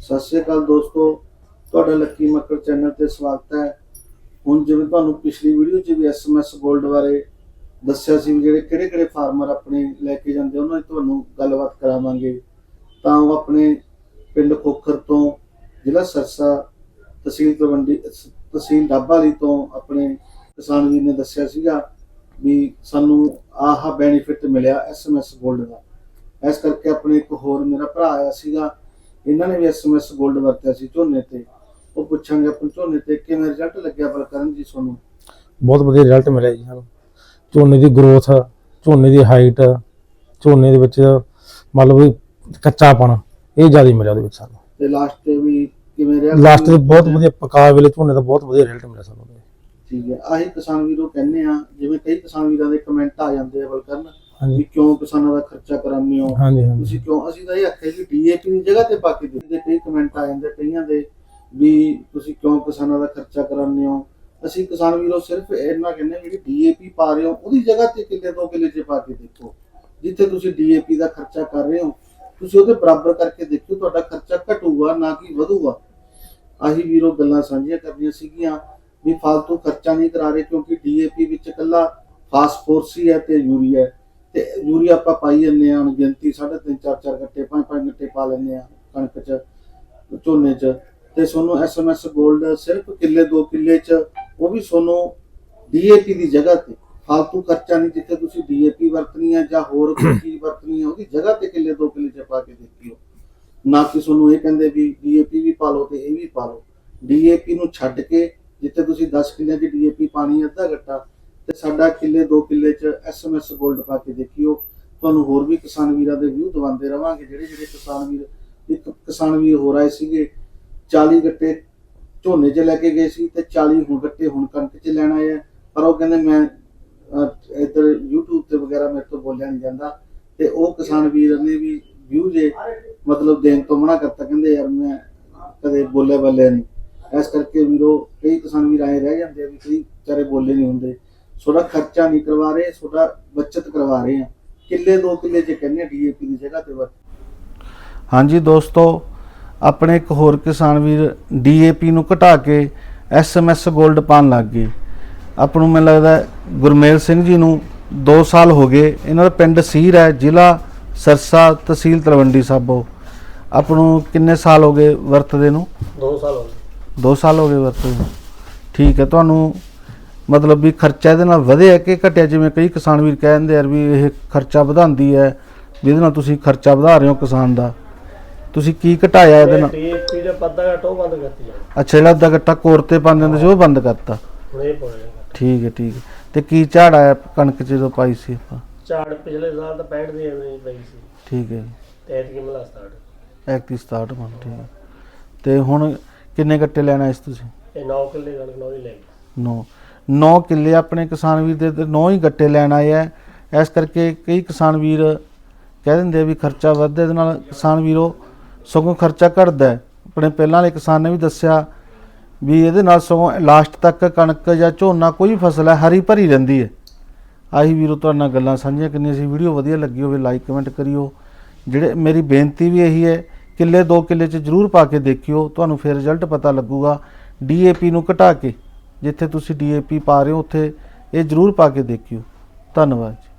ਸਤਿ ਸ਼੍ਰੀ ਅਕਾਲ ਦੋਸਤੋ, ਤੁਹਾਡਾ ਲੱਕੀ ਮੱਕੜ ਚੈਨਲ ਤੇ ਸਵਾਗਤ ਹੈ। ਹੁਣ ਜਿਵੇਂ ਤੁਹਾਨੂੰ ਪਿਛਲੀ ਵੀਡੀਓ 'ਚ ਵੀ ਐਸਐਮਐਸ 골ਡ ਬਾਰੇ ਦੱਸਿਆ ਸੀ ਵੀ ਜਿਹੜੇ ਕਿਹੜੇ ਕਿਹੜੇ ਫਾਰਮਰ ਆਪਣੇ ਲੈ ਕੇ ਜਾਂਦੇ, ਉਹਨਾਂ ਦੀ ਤੁਹਾਨੂੰ ਗੱਲਬਾਤ ਕਰਾਵਾਂਗੇ। ਤਾਂ ਉਹ ਆਪਣੇ ਪਿੰਡ ਖੋਖਰ ਤੋਂ ਜ਼ਿਲ੍ਹਾ ਸਰਸਾ ਤਹਿਸੀਲ ਤਲਵੰਡੀ, ਤਹਿਸੀਲ ਡੱਬਾ ਵਾਲੀ ਤੋਂ ਆਪਣੇ ਕਿਸਾਨ ਵੀਰ ਨੇ ਦੱਸਿਆ ਸੀਗਾ ਵੀ ਸਾਨੂੰ ਆਹ ਬੈਨੀਫਿਟ ਮਿਲਿਆ ਐਸਐਮਐਸ 골ਡ ਦਾ। ਇਸ ਕਰਕੇ ਆਪਣੇ ਇੱਕ ਹੋਰ ਮੇਰਾ ਭਰਾ ਆਇਆ ਸੀਗਾ ਇਹਨਾਂ ਨੇ ਵੀ ਐਸਐਮਐਸ 골ਡ ਵਰਤਿਆ ਸੀ ਝੋਨੇ ਤੇ। ਉਹ ਪੁੱਛਾਂਗੇ ਆਪਾਂ ਝੋਨੇ ਤੇ ਕਿਵੇਂ ਰਿਜ਼ਲਟ ਲੱਗਿਆ ਬਲਕਰਨ ਜੀ ਤੁਹਾਨੂੰ ਬਹੁਤ ਵਧੀਆ ਰਿਜ਼ਲਟ ਮਿਲਿਆ ਜੀ ਸਾਨੂੰ। ਝੋਨੇ ਦੀ ਗਰੋਥ ਝੋਨੇ ਦੀ ਹਾਈਟ ਝੋਨੇ ਦੇ ਵਿੱਚ ਮਤਲਬ ਵੀ ਕੱਚਾਪਣ ਇਹ ਜ਼ਿਆਦਾ ਮਿਲਿਆ ਉਹਦੇ ਵਿੱਚ ਸਾਨੂੰ। ਤੇ ਲਾਸਟ ਤੇ ਵੀ ਕਿਵੇਂ ਰਿਹਾ? ਲਾਸਟ ਤੇ ਬਹੁਤ ਵਧੀਆ ਪਕਾ ਵੇਲੇ ਝੋਨੇ ਦਾ ਬਹੁਤ ਵਧੀਆ ਰਿਜ਼ਲਟ ਮਿਲਿਆ ਸਾਨੂੰ। ਠੀਕ ਹੈ। ਆਹੀ ਕਿਸਾਨ ਵੀਰੋ ਕਹਿੰਦੇ ਆ ਜਿਵੇਂ ਕਈ ਕਿਸਾਨ ਵੀਰਾਂ ਦੇ ਕਮੈਂਟ ਆ ਜਾਂਦੇ ਆ ਬਲਕਰਨ ਹਾਂਜੀ। ਕਿਉਂ ਕਿਸਾਨਾਂ ਦਾ ਖਰਚਾ ਕਰਾਉਂਦੇ ਹੋ? ਹਾਂਜੀ ਹਾਂਜੀ। ਤੁਸੀਂ ਕਿਉਂ ਅਸੀਂ ਤਾਂ ਇਹ ਆਖਿਆ ਕਿ ਡੀਏਪੀ ਦੀ ਜਗ੍ਹਾ ਤੇ ਪਾ ਕੇ ਦੇ ਕਈ ਕਮੈਂਟ ਆ ਜਾਂਦੇ ਕਈਆਂ ਦੇ ਵੀ ਤੁਸੀਂ ਕਿਉਂ ਕਿਸਾਨਾਂ ਦਾ ਖਰਚਾ ਕਰਾਉਂਦੇ ਹੋ? ਅਸੀਂ ਕਿਸਾਨ ਵੀਰੋ ਸਿਰਫ ਇਹਨਾਂ ਕਹਿੰਦੇ ਜਿਹੜੀ ਡੀਏਪੀ ਪਾ ਰਹੇ ਹੋ ਉਹਦੀ ਜਗ੍ਹਾ ਤੇ ਕਿੱਲੇ ਦੋ ਕਿੱਲੇ ਚ ਪਾ ਕੇ ਦੇਖੋ। ਜਿੱਥੇ ਤੁਸੀਂ ਡੀਏਪੀ ਦਾ ਖਰਚਾ ਕਰ ਰਹੇ ਹੋ ਤੁਸੀਂ ਉਹਦੇ ਬਰਾਬਰ ਕਰਕੇ ਦੇਖਿਓ ਤੁਹਾਡਾ ਖਰਚਾ ਘਟੂਗਾ ਨਾ ਕਿ ਵਧੂਗਾ। ਆਹੀ ਵੀਰੋ ਗੱਲਾਂ ਸਾਂਝੀਆਂ ਕਰਨੀਆਂ ਸੀਗੀਆਂ ਵੀ ਫालतू ਖਰਚਾ ਨਹੀਂ ਕਰਾ ਰਹੇ ਕਿਉਂਕਿ ਡੀਏਪੀ ਵਿੱਚ ਇਕੱਲਾ ਫਾਸਫੋਰਸ ਹੀ ਹੈ ਤੇ ਯੂਰੀਆ ਹੈ। ਤੇ ਯੂਰੀਆ ਆਪਾਂ ਪਾਈ ਜੰਨੇ ਆ ਗਿਣਤੀ 3.5 4 ਗੱਟੇ 5 5 ਗੱਟੇ ਪਾ ਲੈਂਦੇ ਆ ਕਣਕ 'ਚ, ਝੋਨੇ 'ਚ। ਤੇ ਤੁਹਾਨੂੰ ਐਸਐਮਐਸ 골ਡ ਸਿਰਫ ਕਿੱਲੇ 2 ਕਿੱਲੇ 'ਚ, ਉਹ ਵੀ ਤੁਹਾਨੂੰ ਡੀਏਪੀ ਦੀ ਜਗ੍ਹਾ ਤੇ ਫालतू ਖਰਚਾ ਨਹੀਂ ਜਿੱਥੇ ਤੁਸੀਂ ਡੀਏਪੀ ਵਰਤਣੀ ਆ ਜਾਂ ਹੋਰ ਕੋਈ ਚੀਜ਼ ਵਰਤਣੀ ਆ, ਉਹਦੀ ਜਗ੍ਹਾ ਤੇ ਕਿੱਲੇ, ਦੋ ਕਿੱਲੇ 'ਚ ਪਾ ਕੇ ਦੇਖਿਓ। ਨਾ ਕਿ ਤੁਹਾਨੂੰ ਇਹ ਕਹਿੰਦੇ ਵੀ ਡੀਏਪੀ ਵੀ ਪਾ ਲਓ ਤੇ ਇਹ ਵੀ ਪਾ ਲਓ। ਡੀਏਪੀ ਨੂੰ ਛੱਡ ਕੇ ਜਿੱਥੇ ਤੁਸੀਂ 10 ਕਿੱਲੇ 'ਚ ਡੀਏਪੀ ਪਾਣੀ, ਅੱਧਾ ਘੱਟਾ ਤੇ ਸਾਡਾ ਕਿੱਲੇ 2 ਕਿੱਲੇ ਚ ਐਸਐਮਐਸ 골ਡ ਪਾ ਕੇ ਦੇਖਿਓ। ਤੁਹਾਨੂੰ ਹੋਰ ਵੀ ਕਿਸਾਨ ਵੀਰਾਂ ਦੇ ਵਿਊ ਦਵਾਉਂਦੇ ਰਵਾਂਗੇ। ਜਿਹੜੇ ਜਿਹੜੇ ਕਿਸਾਨ ਵੀਰ, ਇੱਕ ਕਿਸਾਨ ਵੀਰ ਹੋ ਰਹੇ ਸੀਗੇ 40 ਗੱਟੇ ਝੋਨੇ 'ਚ ਲੈ ਕੇ ਗਏ ਸੀ ਤੇ 40 ਹੁਣ ਗੱਟੇ ਹੁਣ ਕਣਕ 'ਚ ਲੈਣ ਆਏ ਆ। ਪਰ ਉਹ ਕਹਿੰਦੇ ਮੈਂ ਇੱਧਰ YouTube ਤੇ ਵਗੈਰਾ ਮੇਰੇ ਤੋਂ ਬੋਲਿਆ ਨਹੀਂ ਜਾਂਦਾ। ਤੇ ਉਹ ਕਿਸਾਨ ਵੀਰ ਨੇ ਵੀ ਵਿਊ ਜੇ ਮਤਲਬ ਦੇਣ ਤੋਂ ਮਨਾ ਕਰਤਾ, ਕਹਿੰਦੇ ਯਾਰ ਮੈਂ ਕਦੇ ਬੋਲੇ ਬੱਲੇ ਨਹੀਂ। ਇਸ ਕਰਕੇ ਵੀਰੋ, ਕਈ ਕਿਸਾਨ ਵੀਰ ਆਏ ਰਹਿ ਜਾਂਦੇ ਆ ਵੀ ਕਈ ਵਿਚਾਰੇ ਬੋਲੇ ਨਹੀਂ ਹੁੰਦੇ। ਤੁਹਾਡਾ ਖਰਚਾ ਨਹੀਂ ਕਰਵਾ ਰਹੇ ਤੁਹਾਡਾ ਬਚਤ ਕਰਵਾ ਰਹੇ ਆ ਕਿੱਲੇ ਦੋ ਕਿੱਲੇ ਚ ਕਹਿੰਦੇ ਡੀਏਪੀ ਦੀ ਜਗ੍ਹਾ ਤੇ ਵਰਤ। ਹਾਂਜੀ ਦੋਸਤੋ ਆਪਣੇ ਇੱਕ ਹੋਰ ਕਿਸਾਨ ਵੀਰ ਡੀਏਪੀ ਨੂੰ ਘਟਾ ਕੇ ਐਸਐਮਐਸ 골ਡ ਪਾਣ ਲੱਗ ਗਏ। ਆਪ ਨੂੰ ਮੈਨੂੰ ਲੱਗਦਾ ਗੁਰਮੇਲ ਸਿੰਘ ਜੀ ਨੂੰ 2 ਸਾਲ ਹੋ ਗਏ। ਇਹਨਾਂ ਦਾ ਪਿੰਡ ਸੀਰ ਹੈ ਜ਼ਿਲ੍ਹਾ ਸਰਸਾ ਤਹਿਸੀਲ ਤਲਵੰਡੀ ਸਾਬੋ। ਆਪ ਨੂੰ ਕਿੰਨੇ ਸਾਲ ਹੋ ਗਏ ਵਰਤਦੇ ਨੂੰ? 2 ਸਾਲ ਹੋ ਗਏ। 2 ਸਾਲ ਹੋ ਗਏ ਵਰਤਦੇ ਨੂੰ। ਠੀਕ ਹੈ ਤੁਹਾਨੂੰ ਮਤਲਬ ਵੀ ਖਰਚਾ ਇਹਦੇ ਨਾਲ ਵਧਿਆ ਕਿ ਘਟਿਆ? ਜਿਵੇਂ ਕਈ ਕਿਸਾਨ ਵੀਰ ਕਹਿੰਦੇ ਯਾਰ ਵੀ ਇਹ ਖਰਚਾ ਵਧਾਉਂਦੀ ਹੈ ਵੀ ਇਹਦੇ ਨਾਲ ਤੁਸੀਂ ਖਰਚਾ ਵਧਾ ਰਹੇ ਹੋ ਕਿਸਾਨ ਦਾ। ਤੁਸੀਂ ਕੀ ਘਟਾਇਆ ਇਹਦੇ ਨਾਲ? ਡੀਏਪੀ ਦਾ ਪੱਦਾ ਘਟੋ ਬੰਦ ਕਰਤੀ ਜਾ ਅੱਛਾ ਜਿਹੜਾ ਅੱਧਾ ਗੱਟਾ ਕੋਰ ਤੇ ਪਾਉਂਦੇ ਹੁੰਦੇ ਸੀ ਉਹ ਬੰਦ ਕਰਤਾ? ਹੁਣ ਇਹ ਪਾਉਣਾ ਠੀਕ ਹੈ ਠੀਕ ਹੈ। ਤੇ ਕੀ ਝਾੜ ਆਇਆ ਕਣਕ ਜਦੋਂ ਪਾਈ ਸੀ ਆਪਾਂ? ਝਾੜ ਪਿਛਲੇ ਸਾਲ ਤਾਂ 65 ਦੀ ਐਵੇਂ ਪਈ ਸੀ। ਠੀਕ ਹੈ ਤੇ ਐਤਕੀ ਮਿਲਾ ਸਟਾਰਟ। ਐਕਟੀ 67 ਬਣ ਠੀਕ ਹੈ। ਤੇ ਹੁਣ ਕਿੰਨੇ ਗੱਟੇ ਲੈਣਾ ਇਸ ਤੁਸੀਂ? ਇਹ 9 ਕਿੱਲੇ ਕਣਕ ਨੌ ਹੀ ਲੈ ਗਏ। 9 9 ਕਿੱਲੇ ਆਪਣੇ ਕਿਸਾਨ ਵੀਰ ਦੇ ਤੇ 9 ਹੀ ਗੱਟੇ ਲੈਣ ਆਏ ਆ। ਇਸ ਕਰਕੇ ਕਈ ਕਿਸਾਨ ਵੀਰ ਕਹਿ ਦਿੰਦੇ ਆ ਵੀ ਖਰਚਾ ਵੱਧਦਾ, ਇਹਦੇ ਨਾਲ ਕਿਸਾਨ ਵੀਰੋ ਸਗੋਂ ਖਰਚਾ ਘਟਦਾ ਆਪਣੇ ਪਹਿਲਾਂ ਵਾਲੇ ਕਿਸਾਨ ਨੇ ਵੀ ਦੱਸਿਆ ਵੀ ਇਹਦੇ ਨਾਲ ਸਗੋਂ ਲਾਸਟ ਤੱਕ ਕਣਕ ਜਾਂ ਝੋਨਾ ਕੋਈ ਫਸਲ ਹੈ, ਹਰੀ ਭਰੀ ਰਹਿੰਦੀ ਹੈ। ਆਹੀ ਵੀਰੋ ਤੁਹਾਡੇ ਨਾਲ ਗੱਲਾਂ ਸਾਂਝੀਆਂ ਕਰਨੀਆਂ ਸੀ। ਵੀਡੀਓ ਵਧੀਆ ਲੱਗੀ ਹੋਵੇ ਲਾਈਕ ਕਮੈਂਟ ਕਰਿਓ। ਜਿਹੜੇ ਮੇਰੀ ਬੇਨਤੀ ਵੀ ਇਹੀ ਹੈ, ਕਿੱਲੇ 2 ਕਿੱਲੇ ਚ ਜਰੂਰ ਪਾ ਕੇ ਦੇਖਿਓ। ਤੁਹਾਨੂੰ ਫਿਰ ਰਿਜ਼ਲਟ ਪਤਾ ਲੱਗੂਗਾ ਡੀਏਪੀ ਨੂੰ ਘਟਾ ਕੇ। ਜਿੱਥੇ ਤੁਸੀਂ ਡੀਏਪੀ ਪਾ ਰਹੇ ਹੋ ਉੱਥੇ ਇਹ ਜਰੂਰ ਪਾ ਕੇ ਦੇਖਿਓ। ਧੰਨਵਾਦ ਜੀ।